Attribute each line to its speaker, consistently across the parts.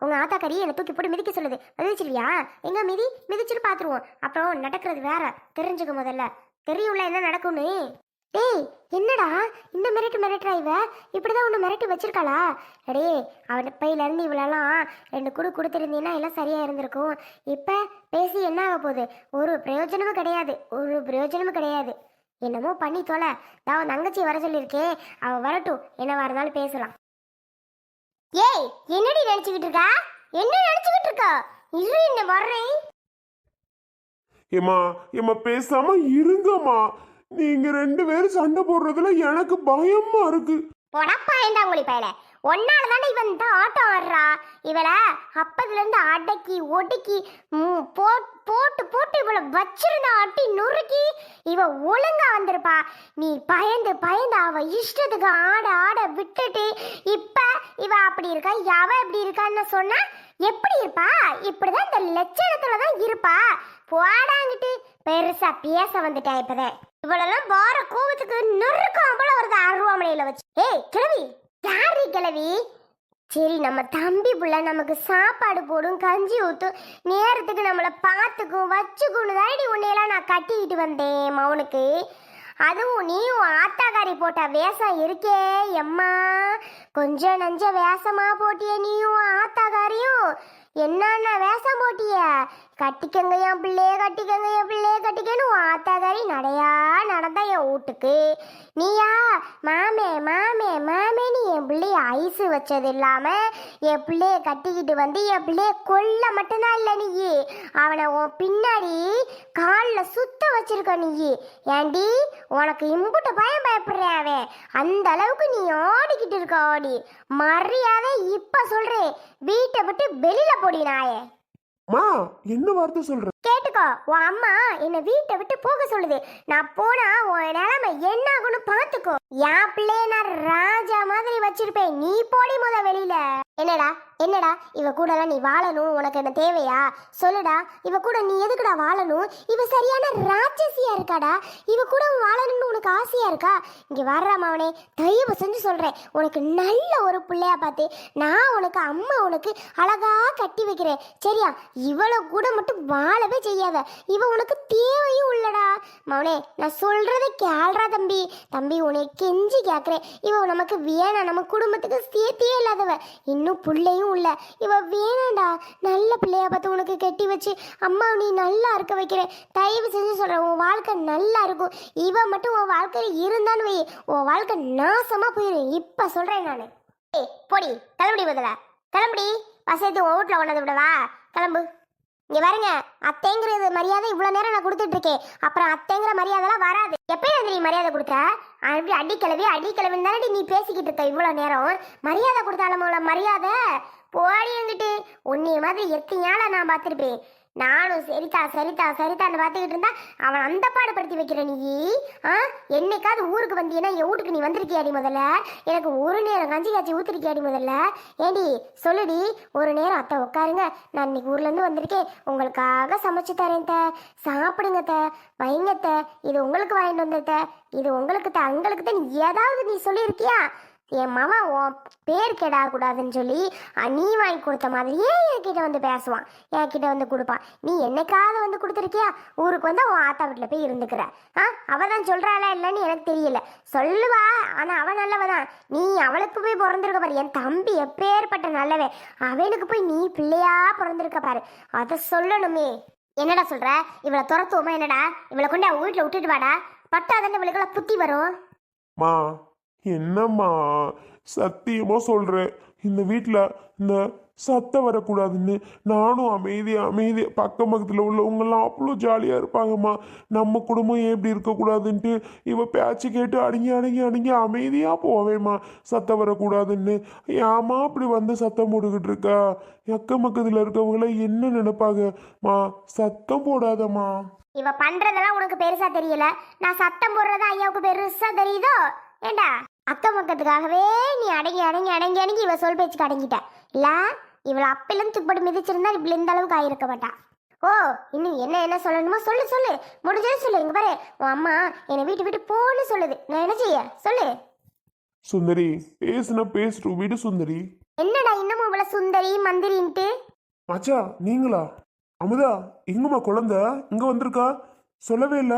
Speaker 1: உங்க ஆத்தாக்கறி என்னை தூக்கி போட்டு மிதிக்க சொல்லுது. மிதிச்சிருவியா எங்க மிதி? மிதிச்சுட்டு பாத்துருவோம். அப்புறம் நடக்கிறது வேற. தெரிஞ்சுக்க முதல்ல. தெரியும்ல என்ன நடக்கும்னு? டேய் என்னடா? இந்த மிரட்டு மிரட்டுறா இவ? இப்படிதான் ஒண்ணு மிரட்டி வச்சிருக்காளா? அடே அவன் பையில இருந்து ரெண்டு குடு கொடுத்துருந்தீங்கன்னா எல்லாம் சரியா இருந்திருக்கும். இப்ப பேசி என்ன ஆக போகுது? ஒரு பிரயோஜனமும் கிடையாது. ஒரு பிரயோஜனமும் கிடையாது. என்னமோ பண்ணி தொலை. தான் உன் தங்கச்சி வர சொல்லியிருக்கே. அவ வரட்டும். என்னவா இருந்தாலும் பேசலாம். ஏய் என்னடி நினைச்சுக்கிட்டு இருக்கா என்ன நினைச்சுக்கிட்டு இருக்கா இரு என்ன வர்றேன்.
Speaker 2: ஏமா ஏமா பேசாம இருங்கம்மா. நீங்க ரெண்டு பேரும் சண்டை போடுறதுல எனக்கு பயமா இருக்கு.
Speaker 1: ஏண்டா உங்களி பயல. ஒன்னால தானே இவன் தான் ஆட்டம் ஆடுறா. இவளை அப்பதுல இருந்து அடக்கி ஒடுக்கி போட்- போட்டு போட்டு இவளை வச்சிருந்த அட்டி நுறுக்கி இவ ஒழுங்கா வந்திருப்பா. நீ பயந்து பயந்து அவ இஷ்டத்துக்கு ஆட ஆட விட்டுட்டு இப்ப இவ அப்படி இருக்கா? அவ இப்படி இருக்கான்னு சொன்னா எப்படி இருப்பா? இப்படிதான் இந்த லட்சணத்துல தான் இருப்பா. போடாங்கிட்டு பெருசா பேச வந்துட்டேன் இப்பதான். இவளெல்லாம் வார கோவத்துக்கு நொறுக்கம் போல வருது அருவாமனையில வச்சு. ஏய் கிழவி! யாரு கிழவி? சரி நம்ம தம்பி புள்ள நமக்கு சாப்பாடு போடும் கஞ்சி ஊத்தும் நேரத்துக்கு நம்மளை பார்த்துக்கும் வச்சுக்குன்னு தானடி உன்னையெல்லாம் நான் கட்டிக்கிட்டு வந்தேன் மௌனுக்கு. அதுவும் நீயும் ஆத்தாக்காரி போட்ட வேஷம் இருக்கே எம்மா. கொஞ்சம் நஞ்ச வேஷமா போட்டியே நீயும் ஆத்தாக்காரியும். என்னென்ன வேஷம் போட்டிய? கட்டிக்கங்க என் பிள்ளைய கட்டிக்கங்க என் பிள்ளைய கட்டிக்கன்னு ஆத்தாதாரி நடையா நடந்த என் வீட்டுக்கு. நீயா மாமே மாமே மாமேன்னு என் பிள்ளைய ஐஸு வச்சது இல்லாம என் பிள்ளைய கட்டிக்கிட்டு வந்து என் பிள்ளைய கொல்ல மட்டும்தான் இல்லை நீ. அவனை உன் பின்னாடி காலில் சுத்த வச்சிருக்க நீ. ஏண்டி உனக்கு இம்புட்டு பயம் பயப்படுறேன் அவன் அந்த அளவுக்கு நீ ஆடிக்கிட்டு இருக்க ஆடி. மரியாதை இப்போ சொல்கிறேன் வீட்டை விட்டு வெளியில போடி நாயே.
Speaker 2: மா என்ன வார்த்தை சொல்ற?
Speaker 1: கேட்டுக்கோ உன் அம்மா என்னை வீட்டை விட்டு போக சொல்லுது. நான் போனா உன் நிலைமை என்ன ஆகும்னு பாத்துக்கோ என் பிள்ளைய நான் ராஜா மாதிரி வச்சிருப்பேன். நீ போடி முத வெளியில. என்னடா என்னடா இவ கூடலாம் நீ வாழணும் உனக்கு என்ன தேவையா? சொல்லுடா இவ கூட நீ எதுக்குடா வாழணும்? இவ சரியான ராட்சசியா இருக்காடா. இவ கூட வாழணும்னு உனக்கு ஆசையா இருக்கா? இங்க வர்றா மாவனே தயவு செஞ்சு சொல்றேன் உனக்கு நல்ல ஒரு பிள்ளையா பார்த்து நான் உனக்கு அம்மா உனக்கு அழகா கட்டி வைக்கிறேன். சரியா? இவளை கூட மட்டும் வாழவே செய்யாத. இவ உனக்கு தேவையும் உள்ளடா மவனே நான் சொல்றதை கேள்றா தம்பி. தம்பி உனக்கு கெஞ்சி கேட்குறேன் இவ நமக்கு வேணாம் நம்ம குடும்பத்துக்கு சேர்த்தியே இல்லாதவ. இன்னும் பிள்ளையும் உள்ள இவ வேணாண்டா. நல்ல பிள்ளையா பார்த்து உனக்கு கட்டி வச்சு அம்மா நீ நல்லா இருக்க வைக்கிறேன் தயவு செஞ்சு சொல்கிறேன் உன் வாழ்க்கை நல்லா இருக்கும். இவ மட்டும் உன் வாழ்க்கையில் இருந்தான்னு வை. உன் வாழ்க்கை நாசமா போயிடும் இப்ப சொல்றேன் நான். ஏய் போடி கிளம்புடி முதல்ல. கிளம்புடி. வசதி உன் வீட்டில் கொண்டாந்து விடவா? கிளம்பு. இங்கே பாருங்க அத்தைங்கிறது மரியாதை இவ்வளோ நேரம் நான் கொடுத்துட்ருக்கேன் அப்புறம் அத்தைங்கிற மரியாதைலாம் வராது. எப்பயும் நீ மரியாதை கொடுத்த அப்படி அடிக்கிழவி அடிக்கிழவின்னு தானே நீ பேசிக்கிட்டு இருக்க இவ்வளவு நேரம். மரியாதை கொடுத்தாலும் மரியாதை. போடி வந்துட்டு உன்னைய மாதிரி எத்தனையால நான் பார்த்துருப்பேன். நானும் சரிதா சரிதா சரிதான்னு பார்த்துக்கிட்டு இருந்தா அவன் அந்த பாடுபடுத்தி வைக்கிற நீ. ஆ? என்னைக்காவது ஊருக்கு வந்தீங்கன்னா என் வீட்டுக்கு நீ வந்திருக்கியாடி முதல்ல? எனக்கு ஒரு நேரம் கஞ்சி காய்ச்சி ஊத்திருக்கியாடி முதல்ல? ஏடி சொல்லுடி. ஒரு நேரம் அத்தை உட்காருங்க. நான் இன்னைக்கு ஊர்லேருந்து வந்திருக்கேன். உங்களுக்காக சமைச்சு தரேன் த சாப்பிடுங்க த வைங்க த இது உங்களுக்கு வாங்கிட்டு வந்த த இது உங்களுக்கு த அங்களுக்கு தான் ஏதாவது நீ சொல்லியிருக்கியா? என் மவன் உன் பேர் கெடாக்கூடாதுன்னு சொல்லி நீ வாங்கி கொடுத்த மாதிரியே என்கிட்ட வந்து பேசுவான்? என்கிட்ட வந்து கொடுப்பான். நீ என்னைக்காவது வந்து கொடுத்துருக்கியா? ஊருக்கு வந்து உன் ஆத்தா வீட்டில் போய் இருந்துக்கிற. ஆ அவள் தான் சொல்கிறாளா இல்லைன்னு எனக்கு தெரியல. சொல்லுவா ஆனால் அவன் நல்லவதான். நீ அவளுக்கு போய் பிறந்திருக்க பாரு. என் தம்பி எப்பேற்பட்ட நல்லவன். அவனுக்கு போய் நீ பிள்ளையா பிறந்திருக்க பாரு. அதை சொல்லணுமே. என்னடா சொல்ற? இவளை துரத்துவோமா என்னடா? இவளை கொண்டு அவன் வீட்டில் விட்டுட்டு வாடா. பட்டாதானே இவளுக்கெல்லாம் புத்தி வரும்?
Speaker 2: மா என்னம்மா சத்தியமா சொல்றேன் இந்த வீட்டில் இந்த சத்தம் வரக்கூடாதுன்னு நானும் அமைதியாக அமைதி பக்கம் பக்கத்தில் உள்ளவங்கெல்லாம் அவ்வளோ ஜாலியாக இருப்பாங்கம்மா. நம்ம குடும்பம் ஏன் இப்படி இருக்கக்கூடாதுன்ட்டு இவ பேச்சு கேட்டு அடங்கி அடங்கி அடங்கி அமைதியாக போவேம்மா. சத்தம் வரக்கூடாதுன்னு. ஏமா அப்படி வந்து சத்தம் போட்டுக்கிட்டு இருக்கா? அக்கம் பக்கத்தில் இருக்கவங்கள என்ன நினைப்பாங்க மா சத்தம் போடாதம்மா.
Speaker 1: இவ பண்றதெல்லாம் உனக்கு பெருசா தெரியல. நான் சத்தம் போடுறதா ஐயாவுக்கு பெருசா தெரியுதோ? ஏண்டா? அக்கம் பக்கத்துக்காகவே நீ அடங்கி அடங்கி அடங்கி அடங்கி இவ சொல் பேச்சுக்கு அடங்கிட்ட. இல்ல இவளை அப்பிலும் துப்பட்டு மிதிச்சிருந்தா இப்படி இந்த அளவுக்கு ஆயிருக்க மாட்டா. ஓ இன்னும் என்ன என்ன சொல்லணுமோ சொல்லு சொல்லு. முடிஞ்சது சொல்லு. இங்க பாரு உன் அம்மா என்னை வீட்டு விட்டு போன்னு சொல்லுது. நான் என்ன செய்ய? சொல்லு.
Speaker 2: சுந்தரி பேசுன பேசிட்டு விடு சுந்தரி.
Speaker 1: என்னடா இன்னமும் இவ்வளவு சுந்தரி மந்திரின்ட்டு?
Speaker 2: மச்சா நீங்களா? அமுதா எங்கம்மா குழந்தை? இங்க வந்திருக்கா? சொல்லவே இல்ல.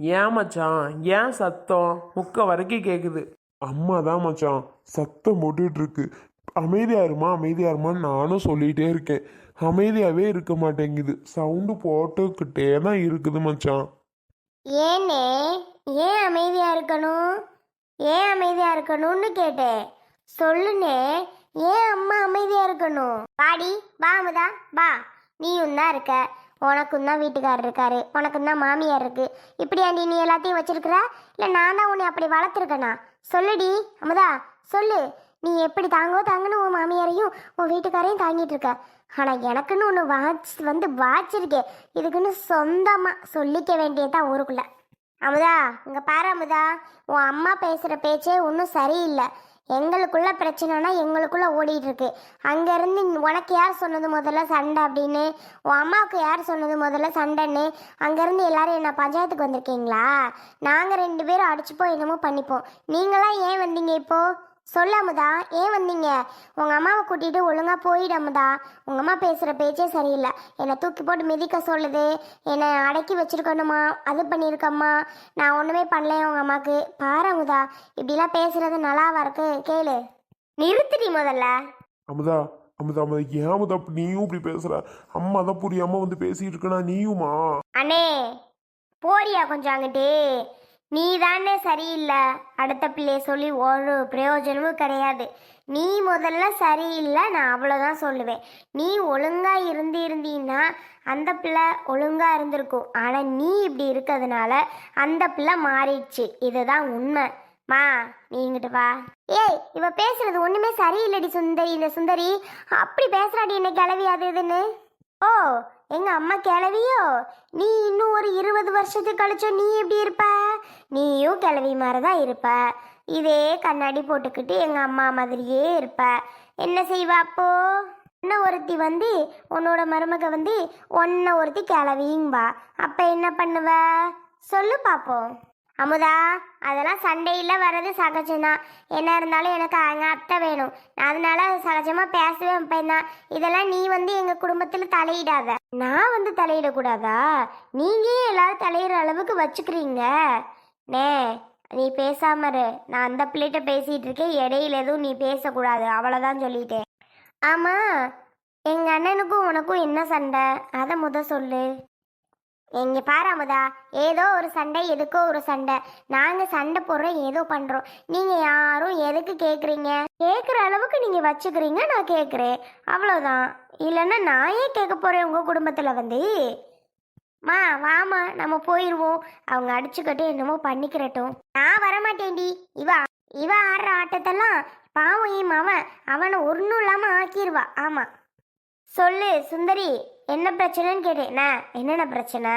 Speaker 3: ஏன் மச்சான்? ஏன் சத்தம்? முக்க வரைக்கும் கேட்குது
Speaker 2: அம்மா தான் மச்சான். சத்தம் போட்டுட்டு இருக்கு அமைதியா இருமா அமைதியாக இருமான்னு நானும் சொல்லிகிட்டே இருக்கேன். அமைதியாகவே இருக்க மாட்டேங்குது. சவுண்டு போட்டுக்கிட்டே தான் இருக்குது மச்சான்.
Speaker 1: ஏனே ஏன் அமைதியாக இருக்கணும்? ஏன் அமைதியாக இருக்கணும்னு கேட்டேன். சொல்லுனே ஏன் அம்மா அமைதியாக இருக்கணும்? வாடி வா அமுதா வா. நீயும் தான் இருக்க. உனக்கும் தான் வீட்டுக்காரர் இருக்காரு. உனக்கும் தான் மாமியார் இருக்கு. இப்படியாண்டி நீ எல்லாத்தையும் வச்சிருக்கிற? இல்லை நான் தான் உன்னை அப்படி வளர்த்துருக்கேனா? சொல்லுடி அமுதா சொல்லு. நீ எப்படி தாங்கோ தாங்கன்னு உன் மாமியாரையும் உன் வீட்டுக்காரையும் தாங்கிட்டு இருக்க. ஆனால் எனக்குன்னு ஒன்று வாட்ச் வந்து வாச்சிருக்கே இதுக்குன்னு சொந்தமாக சொல்லிக்க வேண்டியதுதான் ஊருக்குள்ள. அமுதா இங்கே பாரு அமுதா. உன் அம்மா பேசுகிற பேச்சே ஒன்றும் சரியில்லை. எங்களுக்குள்ள பிரச்சனைனா எங்களுக்குள்ள ஓடிட்டு இருக்கு அங்கேருந்து உனக்கு யார் சொன்னது முதல்ல சண்டை அப்படின்னு? உன் அம்மாவுக்கு யார் சொன்னது முதல்ல சண்டைன்னு? அங்கேருந்து எல்லாரும் என்ன பஞ்சாயத்துக்கு வந்திருக்கீங்களா? நாங்கள் ரெண்டு பேரும் அடிச்சுப்போம் என்னமோ பண்ணிப்போம். நீங்களாம் ஏன் வந்தீங்க இப்போது சொல்ல அமுதா ஏன் வந்தீங்க? உங்கள் அம்மாவை கூட்டிகிட்டு ஒழுங்காக போயிடு அமுதா. உங்கள் அம்மா பேசுகிற பேச்சே சரியில்லை. என்னை தூக்கி போட்டு மிதிக்க சொல்லுது. என்னை அடக்கி வச்சிருக்கணுமா? அது பண்ணியிருக்கம்மா நான் ஒன்றுமே பண்ணல உங்கள் அம்மாவுக்கு பாரு அமுதா இப்படிலாம் பேசுறது நல்லாவா இருக்கு? கேளு. நிறுத்துடி முதல்ல.
Speaker 2: அமுதா அமுதா அமுதா ஏன் அமுதா நீயும் இப்படி பேசுற? அம்மா தான் புரியாம வந்து பேசிட்டு இருக்கனா நீயுமா?
Speaker 1: அண்ணே போறியா கொஞ்சம் அங்கிட்டு? நீ தானே சரியில்லை. அடுத்த பிள்ளைய சொல்லி ஒரு பிரயோஜனமும் கிடையாது. நீ முதல்ல சரியில்லை நான் அவ்வளோதான் சொல்லுவேன். நீ ஒழுங்காக இருந்து இருந்தீன்னா அந்த பிள்ளை ஒழுங்காக இருந்திருக்கும். ஆனால் நீ இப்படி இருக்கிறதுனால அந்த பிள்ளை மாறிடுச்சு. இதுதான் உண்மை. மா நீ இங்கிட்டு வா. ஏய் இவ பேசுறது ஒண்ணுமே சரியில்லடி சுந்தரி இந்த சுந்தரி. அப்படி பேசுறாடி என்ன கிளவி அது இதுன்னு. ஓ எங்க அம்மா கிளவியோ? நீ இன்னும் ஒரு இருபது வருஷத்துக்கு கழிச்சோ நீ எப்படி இருப்ப? நீயும் கிளவி மாதிரி தான் இருப்ப. இதே கண்ணாடி போட்டுக்கிட்டு எங்கள் அம்மா மாதிரியே இருப்ப. என்ன செய்வா அப்போ? உன்னை ஒருத்தி வந்து உன்னோட மருமக வந்து ஒன்ன ஒருத்தி கிளவியும்பா அப்ப என்ன பண்ணுவ? சொல்லு பாப்போம். அமுதா அதெல்லாம் சண்டையில் வர்றது சகஜம்தான். என்ன இருந்தாலும் எனக்கு எங்கள் அத்தை வேணும். அதனால அது பேசவே பையன்தான் தான் இதெல்லாம் நீ வந்து எங்கள் குடும்பத்தில் தலையிடாத. நான் வந்து தலையிடக்கூடாதா? நீங்களே ஏன் எல்லாரும் தலையிடுற அளவுக்கு வச்சுக்கிறீங்க? நே நீ பேசாம இரு. நான் அந்த பிள்ளைகிட்ட பேசிட்டு இருக்கேன். இடையில எதுவும் நீ பேசக்கூடாது. அவ்வளோதான் சொல்லிட்டேன். ஆமா எங்க அண்ணனுக்கும் உனக்கும் என்ன சண்டை? அதை முத சொல்லு. எங்க பாரு அமுதா ஏதோ ஒரு சண்டை எதுக்கோ ஒரு சண்டை. நாங்க சண்டை போடுறோம் ஏதோ பண்றோம். நீங்க யாரும் எதுக்கு கேக்குறீங்க? கேக்குற அளவுக்கு நீங்க வச்சுக்கிறீங்க நான் கேக்குறேன். அவ்வளோதான் இல்லைன்னா நான் ஏன் கேட்க போறேன் உங்க குடும்பத்துல வந்து? மா வாமா நம்ம போயிடுவோம் அவங்க அடிச்சுக்கிட்டு என்னமோ பண்ணிக்கிறட்டும் நான் வரமாட்டேன்டி. இவ இவ ஆடுற ஆட்டத்தெல்லாம் பாவம் என் அவன் அவனை ஒன்றும் இல்லாம ஆக்கிடுவா ஆமா. சொல்லு சுந்தரி என்ன பிரச்சனைன்னு கேட்டேன். என்னென்ன பிரச்சனை?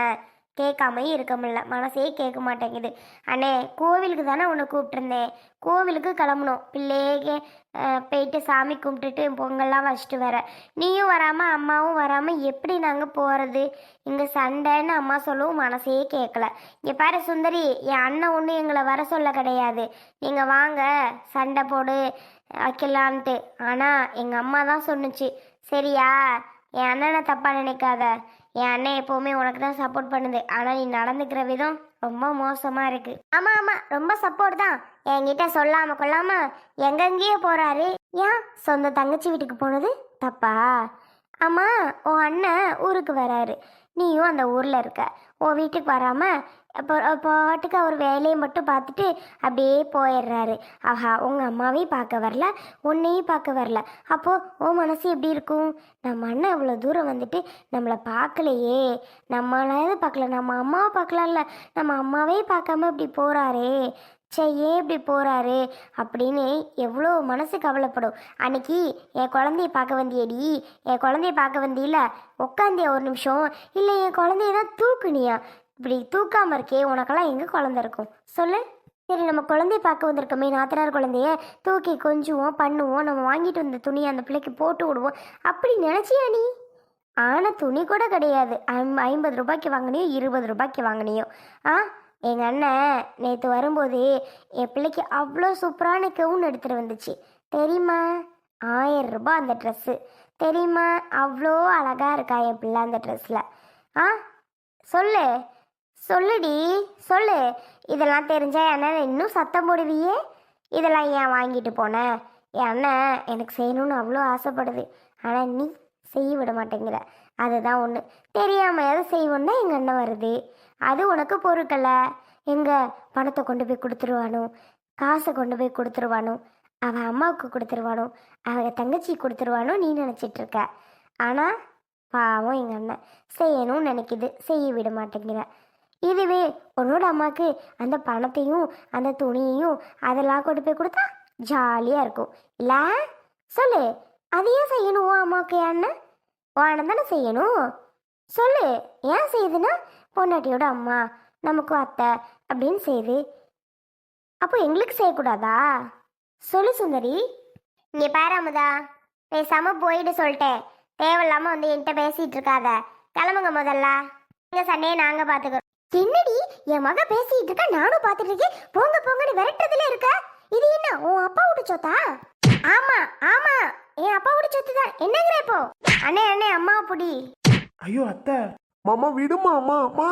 Speaker 1: கேட்காம இருக்க முடியல. மனசே கேட்க மாட்டேங்குது. அண்ணே கோவிலுக்கு தானே உன்னை கூப்பிட்டுருந்தேன். கோவிலுக்கு கிளம்பணும். பிள்ளையே போயிட்டு சாமி கும்பிட்டுட்டு பொங்கல்லாம் வச்சுட்டு வர. நீயும் வராமல் அம்மாவும் வராமல் எப்படி நாங்கள் போகிறது இங்கே சண்டைன்னு அம்மா சொல்லவும் மனசே கேட்கல. இங்கே பாரு சுந்தரி என் அண்ணன் ஒன்றும் எங்களை வர சொல்ல கிடையாது. நீங்கள் வாங்க சண்டை போடு வைக்கலான்ட்டு. ஆனால் எங்கள் அம்மா தான் சொன்னுச்சு. சரியா? என் அண்ணனை தப்பாக நினைக்காத. என் அண்ணன் எப்போவுமே உனக்கு தான் சப்போர்ட் பண்ணுது. ஆனால் நீ நடந்துக்கிற விதம் ரொம்ப மோசமாக இருக்குது ஆமாம் ஆமாம் ரொம்ப சப்போர்ட் தான். என்கிட்ட சொல்லாமல் கொள்ளாமல் எங்கெங்கேயோ போகிறாரு ஏன்? சொந்த தங்கச்சி வீட்டுக்கு போனது தப்பா? ஆமாம் உன் அண்ணன் ஊருக்கு வராரு. நீயும் அந்த ஊரில் இருக்க. உன் வீட்டுக்கு வராமல் அப்போ பாட்டுக்கு அவர் வேலையை மட்டும் பார்த்துட்டு அப்படியே போயிடுறாரு. ஆஹா உங்கள் அம்மாவையும் பார்க்க வரல உன்னையும் பார்க்க வரல. அப்போது உன் மனசு எப்படி இருக்கும்? நம்ம அண்ணன் இவ்வளோ தூரம் வந்துட்டு நம்மளை பார்க்கலையே. நம்மளாவது பார்க்கல. நம்ம அம்மாவை பார்க்கலாம்ல. நம்ம அம்மாவே பார்க்காம இப்படி போகிறாரே சே ஏன் இப்படி போகிறாரு அப்படின்னு எவ்வளோ மனசு கவலைப்படும். அன்னைக்கு என் குழந்தைய பார்க்க வந்தியடி என் குழந்தைய பார்க்க வந்தியில உட்காந்தியா ஒரு நிமிஷம்? இல்லை என் குழந்தைய தான் தூக்குனியா? இப்படி தூக்காம இருக்கே உனக்கெல்லாம் எங்கே குழந்த இருக்கும்? சொல்லு. சரி நம்ம குழந்தைய பார்க்க வந்திருக்கோமே நாத்தனார் குழந்தைய. தூக்கி கொஞ்சுவோம் பண்ணுவோம் நம்ம வாங்கிட்டு வந்த துணியை அந்த பிள்ளைக்கு போட்டு விடுவோம். அப்படி நினச்சியா நீ? ஆனால் துணி கூட கிடையாது. ஐம் ஐம்பது ரூபாய்க்கு வாங்கினியோ இருபது ரூபாய்க்கு வாங்கினியோ? ஆ? எங்கள் அண்ணன் நேற்று வரும்போது என் பிள்ளைக்கு அவ்வளோ சூப்பரான கவுன் எடுத்துகிட்டு வந்துச்சு. தெரியுமா? ஆயிரம் ரூபாய் அந்த ட்ரெஸ்ஸு தெரியுமா? அவ்வளோ அழகாக இருக்கா என் பிள்ளை அந்த ட்ரெஸ்ஸில் ஆ? சொல்லு. சொல்லுடி. சொல்லு. இதெல்லாம் தெரிஞ்சால் என் அண்ணன் இன்னும் சத்தம் போடுவியே. இதெல்லாம் ஏன் வாங்கிட்டு போனேன் என் அண்ணன் எனக்கு செய்யணும்னு அவ்வளோ ஆசைப்படுது. ஆனால் நீ செய்ய விட மாட்டேங்கிற. அதுதான் ஒன்று தெரியாமையாவது செய்வோன்னா எங்கள் அண்ணன் வருது. அது உனக்கு பொறுக்கலை. எங்கள் பணத்தை கொண்டு போய் கொடுத்துருவானோ? காசை கொண்டு போய் கொடுத்துருவானோ? அவன் அம்மாவுக்கு கொடுத்துருவானோ? அவங்க தங்கச்சி கொடுத்துருவானோ நீ நினச்சிட்டு இருக்க. ஆனால் பாவம் எங்கள் அண்ணன். செய்யணும்னு நினைக்குது. செய்ய விட மாட்டேங்கிற. இதுவே உன்னோட அம்மாவுக்கு அந்த பணத்தையும் அந்த துணியையும் அதெல்லாம் கொண்டு போய் கொடுத்தா ஜாலியாக இருக்கும். இல்லை? சொல்லு. அதையே செய்யணும் அம்மாவுக்கு அண்ணன். வானம் தானே செய்யணும்? சொல்லு ஏன் செய்யுதுன்னா? பொண்டாட்டியோட அம்மா நமக்கும் அத்தை அப்படின்னு செய்யுது. அப்போ எங்களுக்கு செய்யக்கூடாதா? சொல்லு சுந்தரி. இங்கே பாரு அமுதா பேசாம போயிட்டு சொல்லிட்டேன். தேவையில்லாமல் வந்து என்கிட்ட பேசிகிட்டு இருக்காத. கிளம்புங்க முதல்ல. எங்கள் சண்டையை நாங்கள் பார்த்துக்குறோம் என்னடி என் மக பேசிகிட்டு இருக்கா? நானும் பார்த்துட்டு இருக்கேன். போங்க போங்கன்னு விரட்டுறதுல இருக்க? இது என்ன உன் அப்பா விட்டு சொத்தா? ஆமாம் ஆமாம் என் அப்பா விட்டு சொத்து தான் என்னங்கிற இப்போ? அண்ணே அண்ணே அம்மா புடி.
Speaker 3: ஐயோ அத்தை.
Speaker 2: மாமா விடுமா அம்மா அம்மா.